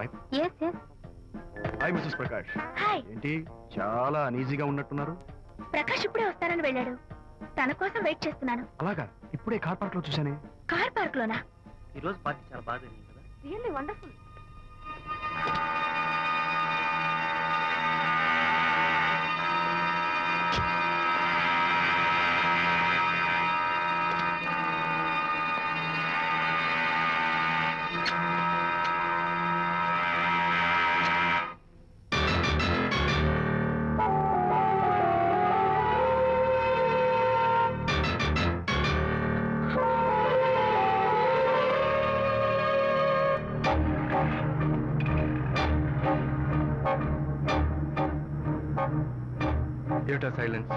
Right S S hi missus Prakash hi ఏంటి? చాలా అనీజీగా ఉన్నట్టున్నారు. ప్రకాష్ ఇప్పుడే వస్తానని వెళ్ళాడు. తన కోసం వెయిట్ చేస్తున్నాను. అలాగా? ఇప్పుడే కార్ పార్క్లో చూసానే కార్ పార్క్ లోనా ఈ రోజు పార్టీ చాలా బాగా జరిగింది కదా. రియల్లీ వండర్ఫుల్ ఏమిటా సైలెన్స్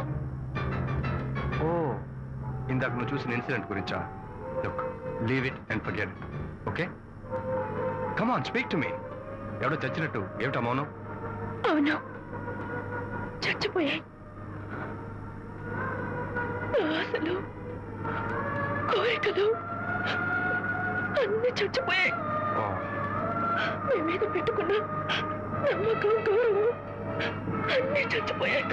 ఓ ఇందాక నువ్వు చూసిన ఇన్సిడెంట్ గురించా? Look leave it and forget it okay come on speak to me ఎవడో చచ్చినట్టు ఏమిటా మౌనం? అవును. చచ్చిపోయాయి. ఆశలు కోరికలు అన్ని చచ్చిపోయాయి. మీ మీద పెట్టుకున్న నమ్మకం గౌరవం అన్ని చచ్చిపోయాయి. Don't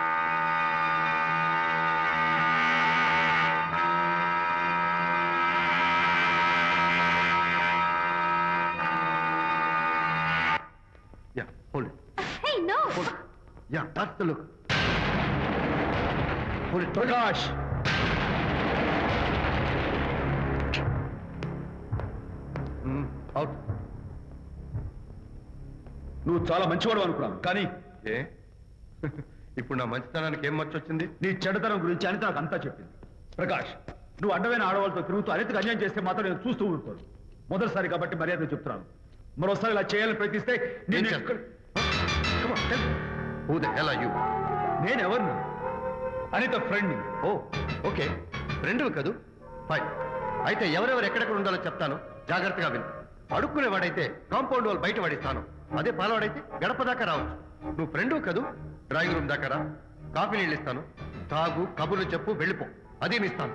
hold it. Hey, no! Hold it. Yeah, that's the look. Hold it. Prakash! Mm, out. నువ్వు చాలా మంచివాడు అనుకున్నాను కానీ ఏ ఇప్పుడు నా మంచితనానికి ఏం మర్చి వచ్చింది నీ చెడుతనం గురించి అనిత నాకు అంతా చెప్పింది ప్రకాష్ నువ్వు అడ్డమైన ఆడవాళ్ళతో తిరుగుతూ అనితకు అన్యాయం చేస్తే మాత్రం నేను చూస్తూ ఉంటాను మొదటిసారి కాబట్టి మర్యాద చెప్తున్నాను మరోసారి ఇలా చేయాలని ప్రయత్నిస్తే నేను me. Who the hell are you? నేను ఎవరిని అనిత ఫ్రెండ్ ఓ ఓకే. రెండు కదూ? ఫైన్. అయితే ఎవరెవరు ఎక్కడెక్కడ ఉండాలో చెప్తాను. జాగ్రత్తగా విను. అడుక్కునేవాడైతే కాంపౌండ్ వాళ్ళు బయట పడిస్తాను. అదే పాలవాడైతే గడప దాకా రావచ్చు. నువ్వు ఫ్రెండు కదూ? డ్రాయింగ్ రూమ్ దాకా రా. కాఫీ నీళ్ళు ఇస్తాను. తాగు కబుర్లు చెప్పు వెళ్ళిపో. అదేమి ఇస్తాను